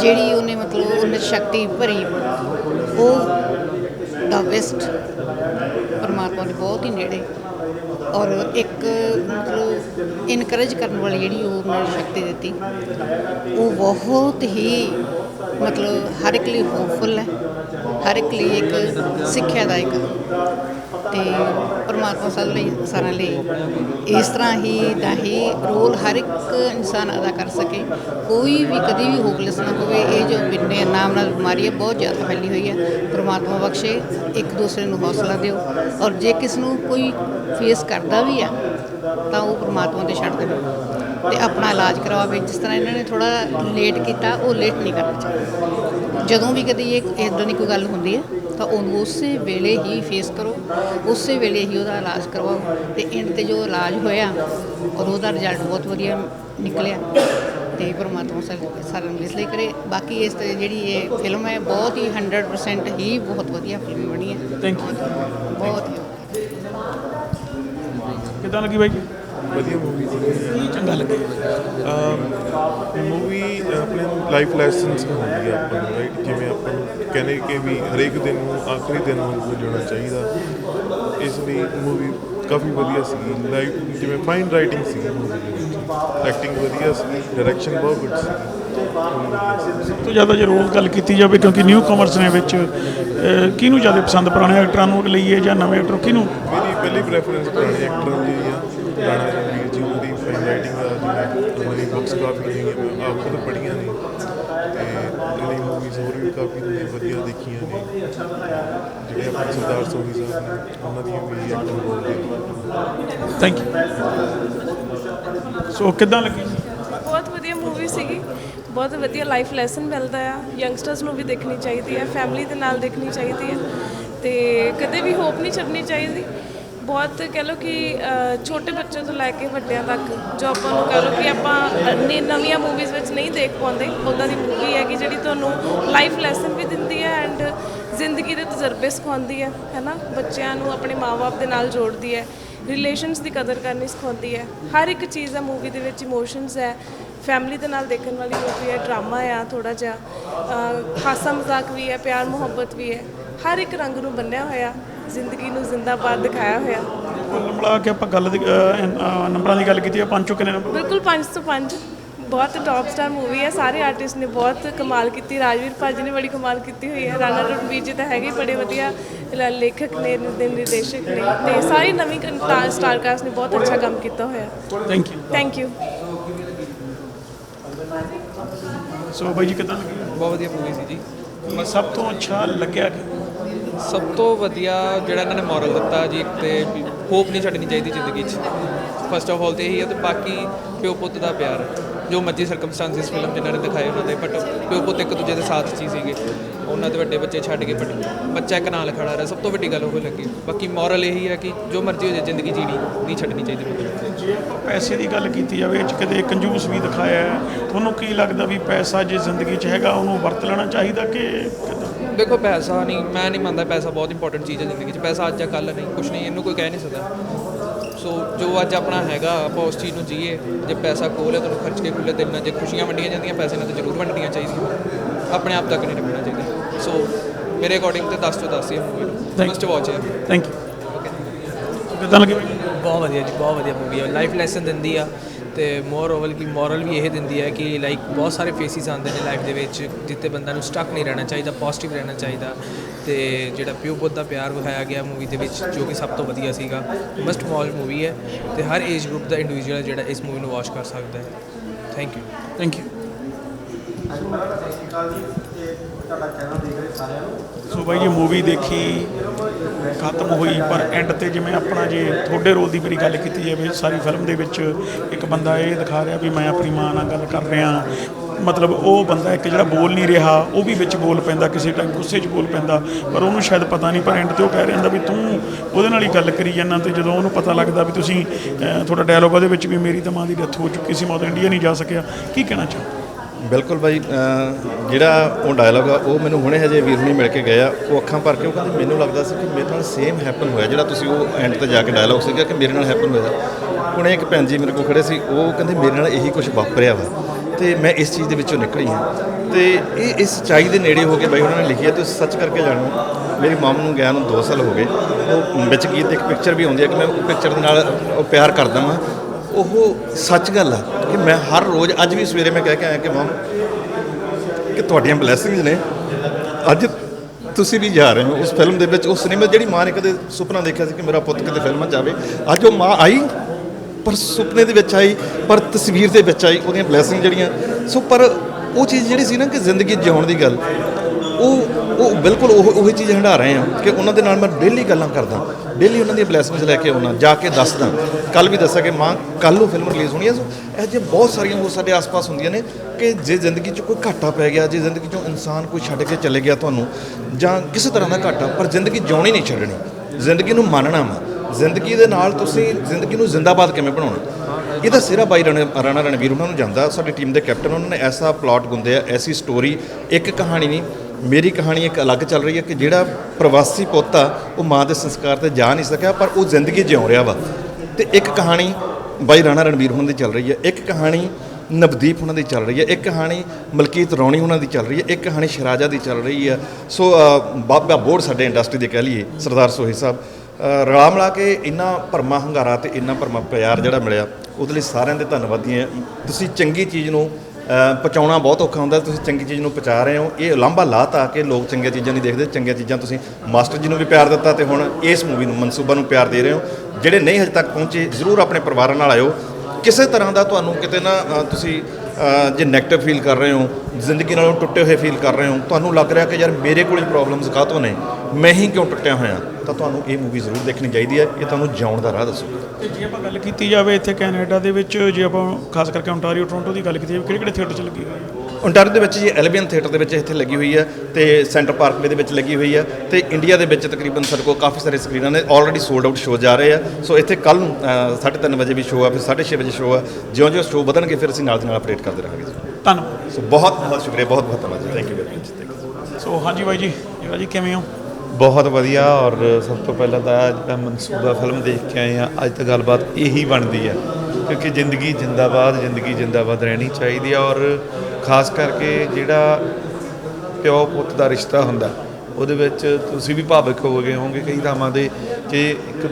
ਜਿਹੜੀ ਉਹਨੇ ਮਤਲਬ ਉਹਨੇ ਸ਼ਕਤੀ ਭਰੀ ਉਹ ਦਾ ਬੈਸਟ ਪਰਮਾਤਮਾ ਦੇ ਬਹੁਤ ਹੀ ਨੇੜੇ। ਔਰ ਇੱਕ ਮਤਲਬ ਇਨਕਰੇਜ ਕਰਨ ਵਾਲੀ ਜਿਹੜੀ ਉਹ ਮੈਨੂੰ ਸ਼ਕਤੀ ਦਿੱਤੀ। ਉਹ ਬਹੁਤ ਹੀ ਮਤਲਬ ਹਰ ਇੱਕ ਲਈ ਹੋਪਫੁਲ ਹੈ। ਹਰ ਇੱਕ ਲਈ ਇੱਕ ਸਿੱਖਿਆ ਦਾ ਇੱਕ ਤੇ ਪਰਮਾਤਮਾ ਸਭ ਲਈ, ਸਾਰਿਆਂ ਲਈ ਇਸ ਤਰ੍ਹਾਂ ਹੀ ਦਾ ਹੀ ਰੋਲ ਹਰ ਇੱਕ ਇਨਸਾਨ ਅਦਾ ਕਰ ਸਕੇ। ਕੋਈ ਵੀ ਕਦੀ ਵੀ ਹੋਪਲੈਸ ਨਾ ਹੋਵੇ, ਇਹ ਜੋ ਬਿੰਨੇ ਨਾਮ ਨਾਲ ਬਿਮਾਰੀ ਹੈ, ਬਹੁਤ ਜ਼ਿਆਦਾ ਫੈਲੀ ਹੋਈ ਹੈ। ਪਰਮਾਤਮਾ ਬਖਸ਼ੇ, ਇੱਕ ਦੂਸਰੇ ਨੂੰ ਹੌਸਲਾ ਦਿਓ। ਔਰ ਜੇ ਕਿਸ ਨੂੰ ਕੋਈ ਫੇਸ ਕਰਦਾ ਵੀ ਆ ਤਾਂ ਉਹ ਪਰਮਾਤਮਾ ਤੇ ਛੱਡ ਦੇਵੇ ਤੇ ਆਪਣਾ ਇਲਾਜ ਕਰਵਾਵੇ। ਜਿਸ ਤਰ੍ਹਾਂ ਇਹਨਾਂ ਨੇ ਥੋੜਾ ਲੇਟ ਕੀਤਾ, ਉਹ ਲੇਟ ਨਹੀਂ ਕਰਨਾ ਚਾਹੀਦਾ। ਜਦੋਂ ਵੀ ਕਦੀ ਇਹ, ਇਦਾਂ ਦੀ ਕੋਈ ਗੱਲ ਹੁੰਦੀ ਹੈ ਤਾਂ ਉਹਨੂੰ ਉਸੇ ਵੇਲੇ ਹੀ ਫੇਸ ਕਰੋ ਉਸੇ ਵੇਲੇ ਹੀ ਉਹਦਾ ਇਲਾਜ ਕਰਵਾਓ ਤੇ ਐਂਡ ਤੇ ਜੋ ਇਲਾਜ ਹੋਇਆ ਔਰ ਉਹਦਾ ਰਿਜ਼ਲਟ ਬਹੁਤ ਵਧੀਆ ਨਿਕਲਿਆ ਤੇ ਪਰਮਾਤਮਾ ਸਾਰੇ ਸਾਰਿਆਂ ਨੂੰ ਇਸ ਲਈ ਕਰੇ। ਬਾਕੀ ਇਸ ਤੇ ਜਿਹੜੀ ਇਹ ਫਿਲਮ ਹੈ ਬਹੁਤ ਹੀ 100% ਹੀ ਬਹੁਤ ਵਧੀਆ ਫਿਲਮ ਬਣੀ ਹੈ। ਥੈਂਕ ਯੂ ਬਹੁਤ ਹੀ ਕਿੱਦਾਂ ਲੱਗੀ ਬਾਈ? ਵਧੀਆ ਮੂਵੀ ਸੀ। ਚੰਗਾ ਲੱਗੇ ਮੂਵੀ ਆਪਣੇ ਲਾਈਫ ਲੈਸਨਸ ਸਿਖਾਉਂਦੀ ਆ ਆਪਾਂ ਨੂੰ ਰਾਈਟ ਜਿਵੇਂ ਆਪਾਂ ਨੂੰ ਕਹਿੰਦੇ ਕਿ ਵੀ ਹਰੇਕ ਦਿਨ ਨੂੰ ਆਖਰੀ ਦਿਨ ਨੂੰ ਗੁਜ਼ਰਨਾ ਚਾਹੀਦਾ। ਇਸ ਲਈ ਮੂਵੀ ਕਾਫੀ ਵਧੀਆ ਸੀ। ਲਾਈਕ ਜਿਵੇਂ ਫਾਈਨ ਰਾਈਟਿੰਗ ਸੀ ਐਕਟਿੰਗ ਵਧੀਆ ਸੀ ਡਾਇਰੈਕਸ਼ਨ ਬਹੁਤ ਗੁੱਡ ਸੀ। ਸਭ ਤੋਂ ਜ਼ਿਆਦਾ ਜੇ ਰੋਲ ਗੱਲ ਕੀਤੀ ਜਾਵੇ ਕਿਉਂਕਿ ਨਿਊ ਕਮਰਸ ਨੇ ਵਿੱਚ ਕਿਹਨੂੰ ਜ਼ਿਆਦਾ ਪਸੰਦ ਪੁਰਾਣੇ ਐਕਟਰਾਂ ਨੂੰ ਲਈਏ ਜਾਂ ਨਵੇਂ ਐਕਟਰ ਕਿਹਨੂੰ? ਮੇਰੀ ਪਹਿਲੀ ਪ੍ਰੈਫਰੈਂਸ ਪੁਰਾਣੇ ਐਕਟਰਾਂ ਦੀ ਆ ਰਾਣਾ ਰਣਵੀਰ ਜੀ ਉਹਦੀ ਫਾਈਨ ਰਾਈਟਿੰਗ ਦੀ ਬੁੱਕਸ ਕਾਫੀ ਮੈਂ ਆਪ ਖੁਦ ਪੜ੍ਹੀਆਂ ਨੇ ਤੇ ਇਹਨਾਂ ਮੂਵੀਜ਼ ਹੋਰ ਵੀ ਕਾਫੀ ਨੇ ਵਧੀਆ ਦੇਖੀਆਂ ਨੇ ਜਿਹੜੇ ਆਪਣੇ ਸਰਦਾਰ ਸੋਹੀ ਸਾਹਿਬ ਨੇ ਉਹਨਾਂ ਦੀਆਂ ਵੀ ਐਕਟਿੰਗ ਬਹੁਤ ਵਧੀਆ ਥੈਂਕ ਯੂ ਸੋ ਕਿੱਦਾਂ ਲੱਗੀ? ਬਹੁਤ ਵਧੀਆ ਮੂਵੀ ਸੀਗੀ। ਬਹੁਤ ਵਧੀਆ ਲਾਈਫ ਲੈਸਨ ਮਿਲਦਾ ਆ। ਯੰਗਸਟਰਸ ਨੂੰ ਵੀ ਦੇਖਣੀ ਚਾਹੀਦੀ ਹੈ ਫੈਮਿਲੀ ਦੇ ਨਾਲ ਦੇਖਣੀ ਚਾਹੀਦੀ ਹੈ ਤੇ ਕਦੇ ਵੀ ਹੋਪ ਨਹੀਂ ਛੱਡਣੀ ਚਾਹੀਦੀ। ਬਹੁਤ ਕਹਿ ਲਓ ਕਿ ਛੋਟੇ ਬੱਚੇ ਤੋਂ ਲੈ ਕੇ ਵੱਡਿਆਂ ਤੱਕ ਜੋ ਆਪਾਂ ਨੂੰ ਕਹਿ ਲਓ ਕਿ ਆਪਾਂ ਇੰਨੀ ਨਵੀਆਂ ਮੂਵੀਜ਼ ਵਿੱਚ ਨਹੀਂ ਦੇਖ ਪਾਉਂਦੇ ਉੱਦਾਂ ਦੀ ਮੂਵੀ ਹੈਗੀ ਜਿਹੜੀ ਤੁਹਾਨੂੰ ਲਾਈਫ ਲੈਸਨ ਵੀ ਦਿੰਦੀ ਹੈ ਐਂਡ ਜ਼ਿੰਦਗੀ ਦੇ ਤਜਰਬੇ ਸਿਖਾਉਂਦੀ ਹੈ ਹੈਨਾ? ਬੱਚਿਆਂ ਨੂੰ ਆਪਣੇ ਮਾਪੇ ਦੇ ਨਾਲ ਜੋੜਦੀ ਹੈ ਰਿਲੇਸ਼ਨਸ ਦੀ ਕਦਰ ਕਰਨੀ ਸਿਖਾਉਂਦੀ ਹੈ। ਹਰ ਇੱਕ ਚੀਜ਼ ਹੈ ਮੂਵੀ ਦੇ ਵਿੱਚ ਇਮੋਸ਼ਨਸ ਹੈ। ਫੈਮਿਲੀ ਦੇ ਨਾਲ ਦੇਖਣ ਵਾਲੀ ਮੂਵੀ ਹੈ ਡਰਾਮਾ ਆ ਥੋੜਾ ਜਿਹਾ। ਅ, ਹਾਸਾ ਮਜ਼ਾਕ ਵੀ ਹੈ ਪਿਆਰ ਮੁਹੱਬਤ ਵੀ ਹੈ। ਹਰ ਇੱਕ ਰੰਗ ਨੂੰ ਬੰਨਿਆ ਹੋਇਆ। ਜ਼ਿੰਦਗੀ ਨੂੰ ਜ਼ਿੰਦਾਬਾਦ ਦਿਖਾਇਆ ਹੋਇਆ। ਕੁੱਲ ਮਿਲਾ ਕੇ ਆਪਾਂ ਗੱਲ ਦੀ ਅਹ, ਅਹ, ਨੰਬਰਾਂ ਦੀ ਗੱਲ ਕੀਤੀ ਹੈ ਪੰਜ ਚੋਂ ਕਿੰਨੇ ਨੰਬਰ। ਬਿਲਕੁਲ 5 ਤੋਂ 5 ਬਹੁਤ ਟੌਪ ਸਟਾਰ ਮੂਵੀ ਹੈ ਸਾਰੇ ਆਰਟਿਸਟ ਨੇ ਬਹੁਤ ਕਮਾਲ ਕੀਤੀ। ਰਾਜਵੀਰ ਭਾਜੀ ਨੇ ਬੜੀ ਕਮਾਲ ਕੀਤੀ ਹੋਈ ਹੈ। ਰਾਣਾ ਰਣਵੀਰ ਜੀ ਤਾਂ ਹੈਗੇ ਹੀ ਬੜੇ ਵਧੀਆ ਲ- ਲੇਖਕ ਨੇ ਨਿਰ- ਨਿਰਦੇਸ਼ਕ ਨੇ। ਤੇ ਸਾਰੀ ਨਵੀਂ ਸਟਾਰ ਕਾਸਟ ਨੇ ਬਹੁਤ ਅੱਛਾ ਕੰਮ ਕੀਤਾ ਹੋਇਆ। Thank you thank you so ਬਾਈ ਜੀ ਕਿੱਦਾਂ ਲੱਗੀ? ਬਹੁਤ ਵਧੀਆ ਮੂਵੀ ਸੀ ਜੀ। ਮੈਂ ਸਭ ਤੋਂ ਅੱਛਾ ਲੱਗਿਆ ਕਿ ਸਭ ਤੋਂ ਵਧੀਆ ਜਿਹੜਾ ਇਹਨਾਂ ਨੇ ਮੋਰਲ ਦਿੱਤਾ ਜੀ, ਇੱਕ ਤੇ ਹੋਪ ਨਹੀਂ ਛੱਡਣੀ ਚਾਹੀਦੀ ਜ਼ਿੰਦਗੀ 'ਚ। ਫਸਟ ਆਫ ਆਲ ਤੇ ਇਹੀ ਹੈ ਤੇ ਬਾਕੀ ਪਿਓ ਪੁੱਤ ਦਾ ਪਿਆਰ। ਜੋ ਮਰਜ਼ੀ ਸਰਕਮਸਟੈਂਸਿਸ ਫਿਲਮ ਜਿਨ੍ਹਾਂ ਨੇ ਦਿਖਾਏ ਉਹਨਾਂ ਦੇ ਬਟ ਪਿਓ ਪੁੱਤ ਇੱਕ ਦੂਜੇ ਦੇ ਸਾਥ 'ਚ ਹੀ ਸੀਗੇ। ਉਹਨਾਂ ਦੇ ਵੱਡੇ ਬੱਚੇ ਛੱਡ ਕੇ ਵੱਡੇ ਬੱਚਾ ਇੱਕ ਨਾਲ ਖੜਾ ਰਿਹਾ, ਸਭ ਤੋਂ ਵੱਡੀ ਗੱਲ ਉਹ ਲੱਗੀ। ਬਾਕੀ ਮੋਰਲ ਇਹੀ ਹੈ ਕਿ ਜੋ ਮਰਜ਼ੀ ਹੋ ਜਾਏ, ਜ਼ਿੰਦਗੀ ਜੀਣੀ ਨਹੀਂ ਛੱਡਣੀ ਚਾਹੀਦੀ ਜੇ ਆਪਾਂ ਪੈਸੇ ਦੀ ਗੱਲ ਕੀਤੀ ਜਾਵੇ ਇਹ 'ਚ ਕਦੇ ਕੰਜੂਸ ਵੀ ਦਿਖਾਇਆ ਹੈ, ਤੁਹਾਨੂੰ ਕੀ ਲੱਗਦਾ ਵੀ ਪੈਸਾ ਜੇ ਜ਼ਿੰਦਗੀ 'ਚ ਹੈਗਾ, ਉਹਨੂੰ ਵਰਤ ਲੈਣਾ ਚਾਹੀਦਾ ਕਿ ਕਿੱਦਾਂ? ਦੇਖੋ ਪੈਸਾ ਨਹੀਂ ਮੈਂ ਨਹੀਂ ਮੰਨਦਾ ਪੈਸਾ ਬਹੁਤ ਇੰਪੋਰਟੈਂਟ ਚੀਜ਼ ਹੈ ਜ਼ਿੰਦਗੀ 'ਚ। ਪੈਸਾ ਅੱਜ ਆ ਕੱਲ੍ਹ ਨਹੀਂ ਕੁਝ ਨਹੀਂ ਇਹਨੂੰ ਕੋਈ ਕਹਿ ਨਹੀਂ ਸਕਦਾ। ਸੋ ਜੋ ਅੱਜ ਆਪਣਾ ਹੈਗਾ ਆਪਾਂ ਉਸ ਚੀਜ਼ ਨੂੰ ਜੀਏ। ਜੇ ਪੈਸਾ ਕੋਲ ਹੈ ਤੁਹਾਨੂੰ ਖਰਚ ਕੇ ਖੁੱਲੇ ਦਿਲ ਨਾਲ ਜੇ ਖੁਸ਼ੀਆਂ ਵੰਡੀਆਂ ਜਾਂਦੀਆਂ ਪੈਸੇ ਨਾਲ ਤਾਂ ਜ਼ਰੂਰ ਵੰਡਣੀਆਂ ਚਾਹੀਦੀਆਂ। ਆਪਣੇ ਆਪ ਤੱਕ ਨਹੀਂ ਰੱਖਣਾ ਚਾਹੀਦਾ। ਸੋ ਮੇਰੇ ਅਕੋਰਡਿੰਗ ਤੇ 10 ਤੋਂ 10 ਹੀ ਮੂਵੀ ਮਸਟ ਵਾਚ ਹੈ ਥੈਂਕ ਯੂ ਕਿੱਦਾਂ ਲੱਗੀ? ਬਹੁਤ ਵਧੀਆ ਜੀ ਬਹੁਤ ਵਧੀਆ ਮੂਵੀ ਹੈ। ਲਾਈਫ ਲੈਸਨ ਦਿੰਦੀ ਆ। ਤੇ ਮੋਰ ਓਵਰ ਕੀ ਮੋਰਲ ਵੀ ਇਹ ਦਿੰਦੀ ਹੈ ਕਿ ਲਾਈਕ ਬਹੁਤ ਸਾਰੇ ਫੇਸਿਸ ਆਉਂਦੇ ਨੇ ਲਾਈਫ ਦੇ ਵਿੱਚ ਜਿੱਤੇ ਬੰਦਾ ਨੂੰ ਸਟਕ ਨਹੀਂ ਰਹਿਣਾ ਚਾਹੀਦਾ ਪੋਜ਼ਿਟਿਵ ਰਹਿਣਾ ਚਾਹੀਦਾ ਤੇ ਜਿਹੜਾ ਪਿਓ ਪੁੱਤ ਦਾ ਪਿਆਰ ਵਿਖਾਇਆ ਗਿਆ ਮੂਵੀ ਦੇ ਵਿੱਚ ਜੋ ਕਿ ਸਭ ਤੋਂ ਵਧੀਆ ਸੀਗਾ ਮਸਟ ਵਾਚ ਮੂਵੀ ਹੈ ਤੇ ਹਰ ਏਜ ਗਰੁੱਪ ਦਾ ਇੰਡੀਵਿਜੂਅਲ ਜਿਹੜਾ ਇਸ ਮੂਵੀ ਨੂੰ ਵਾਚ ਕਰ ਸਕਦਾ ਹੈ। Thank you thank you so ਬਾਈ ਜੀ ਮੂਵੀ ਦੇਖੀ ਖਤਮ ਹੋਈ, ਪਰ ਐਂਡ ਤੇ ਜਿਵੇਂ ਆਪਣਾ ਜੇ ਤੁਹਾਡੇ ਰੋਲ ਦੀ ਮੇਰੀ ਗੱਲ ਕੀਤੀ ਜਾਵੇ, ਸਾਰੀ ਫਿਲਮ ਦੇ ਵਿੱਚ ਇੱਕ ਬੰਦਾ ਇਹ ਦਿਖਾ ਰਿਹਾ ਵੀ ਮੈਂ ਆਪਣੀ ਮਾਂ ਨਾਲ ਗੱਲ ਕਰ ਰਿਹਾ। ਮਤਲਬ ਉਹ ਬੰਦਾ ਇੱਕ ਜਿਹੜਾ ਬੋਲ ਨਹੀਂ ਰਿਹਾ, ਉਹ ਵੀ ਵਿੱਚ ਬੋਲ ਪੈਂਦਾ, ਕਿਸੇ ਟਾਈਮ ਗੁੱਸੇ 'ਚ ਬੋਲ ਪੈਂਦਾ, ਪਰ ਉਹਨੂੰ ਸ਼ਾਇਦ ਪਤਾ ਨਹੀਂ, ਪਰ ਐਂਡ ਤੇ ਉਹ ਕਹਿ ਰਿਹਾ ਹੁੰਦਾ ਵੀ ਤੂੰ ਉਹਦੇ ਨਾਲ ਹੀ ਗੱਲ ਕਰੀ ਜਾਂਦਾ ਤੇ ਜਦੋਂ ਉਹਨੂੰ ਪਤਾ ਲੱਗਦਾ ਵੀ ਤੁਸੀਂ ਤੁਹਾਡਾ ਡਾਇਲੋਗ ਉਹਦੇ ਵਿੱਚ ਵੀ ਮੇਰੀ ਤਾਂ ਮਾਂ ਦੀ ਡੈਥ ਹੋ ਚੁੱਕੀ ਸੀ, ਮੈਂ ਉਦੋਂ ਇੰਡੀਆ ਨਹੀਂ ਜਾ ਸਕਿਆ। ਕੀ ਕਹਿਣਾ ਚਾਹੁੰਦਾ ਬਿਲਕੁਲ ਬਾਈ ਜਿਹੜਾ ਉਹ ਡਾਇਲੌਗ ਆ, ਉਹ ਮੈਨੂੰ ਹੁਣੇ ਹਜੇ ਵੀਰ ਹੁਣੀ ਮਿਲ ਕੇ ਗਏ ਆ, ਉਹ ਅੱਖਾਂ ਭਰ ਕੇ ਉਹ ਕਹਿੰਦੇ ਮੈਨੂੰ ਲੱਗਦਾ ਸੀ ਕਿ ਮੇਰੇ ਨਾਲ ਸੇਮ ਹੈਪਨ ਹੋਇਆ, ਜਿਹੜਾ ਤੁਸੀਂ ਉਹ ਐਂਡ ਤੇ ਜਾ ਕੇ ਡਾਇਲੌਗ ਸੀਗਾ ਕਿ ਮੇਰੇ ਨਾਲ ਹੈਪਨ ਹੋਇਆ। ਹੁਣੇ ਇੱਕ ਭੈਣ ਜੀ ਮੇਰੇ ਕੋਲ ਖੜੇ ਸੀ, ਉਹ ਕਹਿੰਦੇ ਮੇਰੇ ਨਾਲ ਇਹੀ ਕੁਝ ਵਾਪਰਿਆ ਵਾ, ਤੇ ਮੈਂ ਇਸ ਚੀਜ਼ ਦੇ ਵਿੱਚੋਂ ਨਿਕਲੀ ਹਾਂ। ਤੇ ਇਹ ਇਸ ਚਾਈ ਦੇ ਨੇੜੇ ਹੋ ਕੇ ਬਾਈ ਉਹਨਾਂ ਨੇ ਲਿਖੀ ਹੈ ਤੁਸੀਂ ਸੱਚ ਕਰਕੇ ਜਾਣੋ, ਮੇਰੀ ਮਮ ਨੂੰ ਗਿਆ ਨੂੰ 2 ਸਾਲ ਹੋ ਗਏ, ਉਹ ਵਿੱਚ ਗੀਤ ਇੱਕ ਪਿਕਚਰ ਵੀ ਆਉਂਦੀ ਹੈ ਕਿ ਮੈਂ ਉਹ ਪਿਕਚਰ ਦੇ ਨਾਲ ਉਹ ਪਿਆਰ ਕਰਦਾ ਵਾਂ ਉਹ ਸੱਚ ਗੱਲ ਆ ਕਿ ਮੈਂ ਹਰ ਰੋਜ਼, ਅੱਜ ਵੀ ਸਵੇਰੇ ਮੈਂ ਕਹਿ ਕੇ ਆਇਆ ਕਿ ਮਮ ਕਿ ਤੁਹਾਡੀਆਂ ਬਲੇਸਿੰਗਸ ਨੇ। ਅੱਜ ਤੁਸੀਂ ਵੀ ਜਾ ਰਹੇ ਹੋ ਉਸ ਫਿਲਮ ਦੇ ਵਿੱਚ, ਉਸ ਸਿਨੇਮਾ ਜਿਹੜੀ ਮਾਂ ਨੇ ਕਦੇ ਸੁਪਨਾ ਦੇਖਿਆ ਸੀ ਕਿ ਮੇਰਾ ਪੁੱਤ ਕਿਤੇ ਫਿਲਮਾਂ 'ਚ ਆਵੇ ਅੱਜ ਉਹ ਮਾਂ ਆਈ, ਪਰ ਸੁਪਨੇ ਦੇ ਵਿੱਚ ਆਈ, ਪਰ ਤਸਵੀਰ ਦੇ ਵਿੱਚ ਆਈ, ਉਹਦੀਆਂ ਬਲੇਸਿੰਗ ਜਿਹੜੀਆਂ। ਸੋ ਪਰ ਉਹ ਚੀਜ਼ ਜਿਹੜੀ ਸੀ ਨਾ ਕਿ ਜ਼ਿੰਦਗੀ ਜਿਉਣ ਦੀ ਗੱਲ ਉਹ ਉਹ ਬਿਲਕੁਲ ਉਹ ਉਹੀ ਚੀਜ਼ ਹੰਡਾ ਰਹੇ ਆ ਕਿ ਉਹਨਾਂ ਦੇ ਨਾਲ ਮੈਂ ਡੇਲੀ ਗੱਲਾਂ ਕਰਦਾ ਡੇਲੀ ਉਹਨਾਂ ਦੀਆਂ ਬਲੇਸਿੰਗਸ ਲੈ ਕੇ ਆਉਣਾ, ਜਾ ਕੇ ਦੱਸਦਾ। ਕੱਲ ਵੀ ਦੱਸਿਆ ਕਿ ਮਾਂ ਕੱਲ ਨੂੰ ਫਿਲਮ ਰਿਲੀਜ਼ ਹੋਣੀ ਹੈ, ਸੋ ਇਹ ਜਿਹੇ ਬਹੁਤ ਸਾਰੀਆਂ ਹੋਰ ਸਾਡੇ ਆਸ-ਪਾਸ ਹੁੰਦੀਆਂ ਨੇ ਕਿ ਜੇ ਜ਼ਿੰਦਗੀ 'ਚ ਕੋਈ ਘਾਟਾ ਪੈ ਗਿਆ, ਜੇ ਜ਼ਿੰਦਗੀ 'ਚੋਂ ਇਨਸਾਨ ਕੋਈ ਛੱਡ ਕੇ ਚਲੇ ਗਿਆ ਤੁਹਾਨੂੰ, ਜਾਂ ਕਿਸੇ ਤਰ੍ਹਾਂ ਦਾ ਘਾਟਾ, ਪਰ ਜ਼ਿੰਦਗੀ ਜਿਉਣੀ ਨਹੀਂ ਛੱਡਣੀ। ਜ਼ਿੰਦਗੀ ਨੂੰ ਮੰਨਣਾ ਵਾ। ਜ਼ਿੰਦਗੀ ਦੇ ਨਾਲ ਤੁਸੀਂ, ਜ਼ਿੰਦਗੀ ਨੂੰ ਜ਼ਿੰਦਾਬਾਦ ਕਿਵੇਂ ਬਣਾਉਣਾ? ਇਹਦਾ ਸਿਰਾ ਬਾਈ ਰਣ- ਰਾਣਾ ਰਣਵੀਰ ਉਹਨਾਂ ਨੂੰ ਜਾਂਦਾ, ਸਾਡੀ ਟੀਮ ਦੇ ਕੈਪਟਨ ਉਹਨਾਂ ਨੇ ਐਸਾ ਪਲਾਟ ਗੁੰਦਿਆ, ਐਸੀ ਸਟੋਰੀ ਇੱਕ ਕਹਾਣੀ ਨਹੀਂ। ਮੇਰੀ ਕਹਾਣੀ ਇੱਕ ਅਲੱਗ ਚੱਲ ਰਹੀ ਹੈ ਕਿ ਜਿਹੜਾ ਪ੍ਰਵਾਸੀ ਪੁੱਤ ਆ, ਉਹ ਮਾਂ ਦੇ ਸੰਸਕਾਰ ਤੇ ਜਾ ਨਹੀਂ ਸਕਿਆ, ਪਰ ਉਹ ਜ਼ਿੰਦਗੀ ਜਿਉਂ ਰਿਹਾ ਵਾ। ਤੇ ਇੱਕ ਕਹਾਣੀ ਬਾਈ ਰਾਣਾ ਰਣਵੀਰ ਉਹਨਾਂ ਦੀ ਚੱਲ ਰਹੀ ਹੈ, ਇੱਕ ਕਹਾਣੀ ਨਵਦੀਪ ਉਹਨਾਂ ਦੀ ਚੱਲ ਰਹੀ ਹੈ, ਇੱਕ ਕਹਾਣੀ ਮਲਕੀਤ ਰੌਣੀ ਉਹਨਾਂ ਦੀ ਚੱਲ ਰਹੀ ਹੈ, ਇੱਕ ਕਹਾਣੀ ਸ਼ਰਾਜਾ ਦੀ ਚੱਲ ਰਹੀ ਹੈ। ਸੋ ਬਾਬਾ ਬੋੜ ਸਾਡੇ ਇੰਡਸਟਰੀ ਦੇ ਕਹਿ ਲਈਏ, ਸਰਦਾਰ ਸੋਹੀ ਸਾਹਿਬ ਰਲਾ ਮਿਲਾ ਕੇ ਇੰਨਾ ਭਰਮਾ ਹੰਗਾਰਾ ਤੇ ਇੰਨਾ ਭਰਮਾ ਪਿਆਰ ਜਿਹੜਾ ਮਿਲਿਆ, ਉਹਦੇ ਲਈ ਸਾਰਿਆਂ ਦੇ ਧੰਨਵਾਦੀ ਹਾਂ। ਤੁਸੀਂ ਚੰਗੀ ਚੀਜ਼ ਨੂੰ ਪਹੁੰਚਾਉਣਾ ਬਹੁਤ ਔਖਾ ਹੁੰਦਾ, ਤੁਸੀਂ ਚੰਗੀ ਚੀਜ਼ ਨੂੰ ਪਹੁੰਚਾ ਰਹੇ ਹੋ। ਇਹ ਉਲਾਂਭਾ ਲਾਤਾ ਕਿ ਲੋਕ ਚੰਗੀਆਂ ਚੀਜ਼ਾਂ ਨਹੀਂ ਦੇਖਦੇ, ਚੰਗੀਆਂ ਚੀਜ਼ਾਂ ਤੁਸੀਂ ਮਾਸਟਰ ਜੀ ਨੂੰ ਵੀ ਪਿਆਰ ਦਿੱਤਾ ਤੇ ਹੁਣ ਇਸ ਮੂਵੀ ਨੂੰ ਮਨਸੂਬਾ ਨੂੰ ਪਿਆਰ ਦੇ ਰਹੇ ਹੋ। ਜਿਹੜੇ ਨਹੀਂ ਹਜੇ ਤੱਕ ਪਹੁੰਚੇ, ਜ਼ਰੂਰ ਆਪਣੇ ਪਰਿਵਾਰਾਂ ਨਾਲ ਆਇਓ। ਕਿਸੇ ਤਰ੍ਹਾਂ ਦਾ ਤੁਹਾਨੂੰ ਕਿਤੇ ਨਾ ਤੁਸੀਂ ਜੇ ਨੈਗੇਟਿਵ ਫੀਲ ਕਰ ਰਹੇ ਹੋ, ਜ਼ਿੰਦਗੀ ਨਾਲੋਂ ਟੁੱਟੇ ਹੋਏ ਫੀਲ ਕਰ ਰਹੇ ਹੋ, ਤੁਹਾਨੂੰ ਲੱਗ ਰਿਹਾ ਕਿ ਯਾਰ ਮੇਰੇ ਕੋਲ ਹੀ ਪ੍ਰੋਬਲਮਸ ਕਾਹਤੋਂ ਨੇ? ਮੈਂ ਹੀ ਕਿਉਂ ਟੁੱਟਿਆ ਹੋਇਆ? ਤਾਂ ਤੁਹਾਨੂੰ ਇਹ ਮੂਵੀ ਜ਼ਰੂਰ ਦੇਖਣੀ ਚਾਹੀਦੀ ਹੈ। ਇਹ ਤੁਹਾਨੂੰ ਜਿਉਣ ਦਾ ਰਾਹ ਦੱਸੂਗੀ। ਤੇ ਜੇ ਆਪਾਂ ਗੱਲ ਕੀਤੀ ਜਾਵੇ ਇੱਥੇ ਕੈਨੇਡਾ ਦੇ ਵਿੱਚ ਜੇ ਆਪਾਂ ਖਾਸ ਕਰਕੇ ontario ਟੋਰਾਂਟੋ ਦੀ ਗੱਲ ਕੀਤੀ ਜਾਵੇ ਕਿਹੜੇ ਕਿਹੜੇ ਥੀਏਟਰ 'ਚ ਲੱਗੀ ਹੋਈ ਹੈ? ਓਨਟਾਰੀਓ ਦੇ ਵਿੱਚ ਜੀ ਐਲਬੀਅਨ ਥੀਏਟਰ ਦੇ ਵਿੱਚ ਇੱਥੇ ਲੱਗੀ ਹੋਈ ਹੈ ਤੇ ਸੈਂਟਰ ਪਾਰਕਵੇ ਦੇ ਵਿੱਚ ਲੱਗੀ ਹੋਈ ਹੈ ਤੇ ਇੰਡੀਆ ਦੇ ਵਿੱਚ ਤਕਰੀਬਨ ਸਾਡੇ ਕੋਲ ਕਾਫੀ ਸਾਰੇ ਸਕਰੀਨਾਂ ਨੇ ਆਲਰੇਡੀ ਸੋਲਡ ਆਊਟ ਸ਼ੋਅ ਜਾ ਰਹੇ ਆ। ਸੋ ਇੱਥੇ ਕੱਲ ਨੂੰ 3:30 ਵਜੇ ਵੀ ਸ਼ੋਅ ਆ ਫਿਰ 6:30 ਵਜੇ ਸ਼ੋਅ ਆ। ਜਿਉਂ-ਜਿਉਂ ਸ਼ੋਅ ਵਧਣਗੇ ਫਿਰ ਅਸੀਂ ਨਾਲ ਦੀ ਨਾਲ ਅਪਡੇਟ ਕਰਦੇ ਰਹਾਂਗੇ ਜੀ। ਧੰਨਵਾਦ। ਸੋ ਬਹੁਤ ਬਹੁਤ ਸ਼ੁਕਰੀਆ ਬਹੁਤ ਬਹੁਤ ਧੰਨਵਾਦ ਜੀ। Thank you very much so ਹਾਂਜੀ ਬਾਈ ਜੀ ਜੀ ਕਿਵੇਂ ਹੋ? ਬਹੁਤ ਵਧੀਆ ਔਰ ਸਭ ਤੋਂ ਪਹਿਲਾਂ ਤਾਂ ਜਿਹੜਾ ਮਨਸੂਬਾ ਫਿਲਮ ਦੇਖ ਕੇ ਆਏ ਆ ਅੱਜ ਤਾਂ ਗੱਲਬਾਤ ਇਹੀ ਬਣਦੀ ਹੈ ਕਿਉਂਕਿ ਜ਼ਿੰਦਗੀ ਜਿੰਦਾਬਾਦ ਜ਼ਿੰਦਗੀ ਜਿੰਦਾਬਾਦ ਰਹਿਣੀ ਚਾਹੀਦੀ ਹੈ ਔਰ ਖਾਸ ਕਰਕੇ ਜਿਹੜਾ ਪਿਓ ਪੁੱਤ ਦਾ ਰਿਸ਼ਤਾ ਹੁੰਦਾ, ਉਹਦੇ ਵਿੱਚ ਤੁਸੀਂ ਵੀ ਭਾਵੁਕ ਹੋ ਗਏ ਹੋਵੋਗੇ ਕਈ ਥਾਵਾਂ ਦੇ ਕਿ ਇੱਕ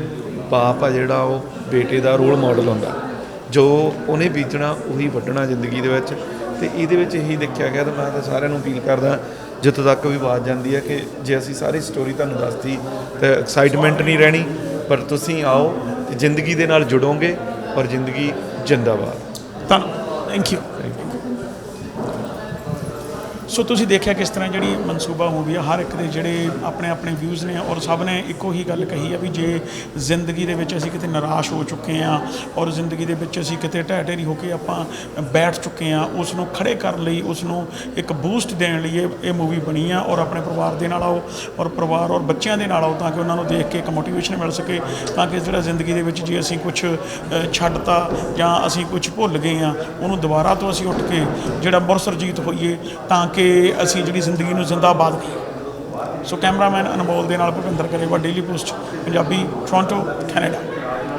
ਬਾਪ ਆ ਜਿਹੜਾ ਉਹ ਬੇਟੇ ਦਾ ਰੋਲ ਮਾਡਲ ਹੁੰਦਾ, ਜੋ ਉਹਨੇ ਬੀਜਣਾ ਉਹੀ ਵੱਢਣਾ ਜ਼ਿੰਦਗੀ ਦੇ ਵਿੱਚ ਤੇ ਇਹਦੇ ਵਿੱਚ ਇਹੀ ਦੇਖਿਆ ਗਿਆ ਤਾਂ ਮੈਂ ਤਾਂ ਸਾਰਿਆਂ ਨੂੰ ਅਪੀਲ ਕਰਦਾ ਜਿੱਥੋਂ ਤੱਕ ਵੀ ਆਵਾਜ਼ ਜਾਂਦੀ ਹੈ ਕਿ ਜੇ ਅਸੀਂ ਸਾਰੀ ਸਟੋਰੀ ਤੁਹਾਨੂੰ ਦੱਸਦੀ ਤਾਂ ਐਕਸਾਈਟਮੈਂਟ ਨਹੀਂ ਰਹਿਣੀ, ਪਰ ਤੁਸੀਂ ਆਓ ਤੇ ਜ਼ਿੰਦਗੀ ਦੇ ਨਾਲ ਜੁੜੋਗੇ ਔਰ ਜ਼ਿੰਦਗੀ ਜਿੰਦਾਬਾਦ। ਧੰਨਵਾਦ ਥੈਂਕ ਯੂ ਸੋ ਤੁਸੀਂ ਦੇਖਿਆ ਕਿਸ ਤਰ੍ਹਾਂ ਜਿਹੜੀ ਮਨਸੂਬਾ ਮੂਵੀ ਆ? ਹਰ ਇੱਕ ਦੇ ਜਿਹੜੇ ਆਪਣੇ ਆਪਣੇ ਵਿਊਜ਼ ਨੇ ਔਰ ਸਭ ਨੇ ਇੱਕੋ ਹੀ ਗੱਲ ਕਹੀ ਆ ਵੀ ਜੇ ਜ਼ਿੰਦਗੀ ਦੇ ਵਿੱਚ ਅਸੀਂ ਕਿਤੇ ਨਿਰਾਸ਼ ਹੋ ਚੁੱਕੇ ਆ ਔਰ ਜ਼ਿੰਦਗੀ ਦੇ ਵਿੱਚ ਅਸੀਂ ਕਿਤੇ ਢਹਿ ਢੇਰੀ ਹੋ ਕੇ ਆਪਾਂ ਬੈਠ ਚੁੱਕੇ ਆ ਉਸ ਨੂੰ ਖੜੇ ਕਰਨ ਲਈ ਉਸ ਨੂੰ ਇੱਕ ਬੂਸਟ ਦੇਣ ਲਈ ਇਹ ਇਹ ਮੂਵੀ ਬਣੀ ਆ ਔਰ ਆਪਣੇ ਪਰਿਵਾਰ ਦੇ ਨਾਲ ਆਓ ਔਰ ਪਰਿਵਾਰ ਔਰ ਬੱਚਿਆਂ ਦੇ ਨਾਲ ਆਓ ਤਾਂ ਕਿ ਉਹਨਾਂ ਨੂੰ ਦੇਖ ਕੇ ਇੱਕ ਮੋਟੀਵੇਸ਼ਨ ਮਿਲ ਸਕੇ ਤਾਂ ਕਿ ਜਿਹੜਾ ਜ਼ਿੰਦਗੀ ਦੇ ਵਿੱਚ ਜੇ ਅਸੀਂ ਕੁਝ ਛੱਡਤਾ ਜਾਂ ਅਸੀਂ ਕੁਝ ਭੁੱਲ ਗਏ ਆ, ਉਹਨੂੰ ਦੁਬਾਰਾ ਤੋਂ ਅਸੀਂ ਉੱਠ ਕੇ ਜਿਹੜਾ ਮੁਰਸਰਜੀਤ ਹੋਈਏ ਤਾਂ ਕਿ ਅਸੀਂ ਜਿਹੜੀ ਜ਼ਿੰਦਗੀ ਨੂੰ ਜ਼ਿੰਦਾਬਾਦ ਸੋ ਕੈਮਰਾਮੈਨ ਅਨਮੋਲ ਦੇ ਨਾਲ Bhupinder Karewa Daily Post Punjabi Toronto Canada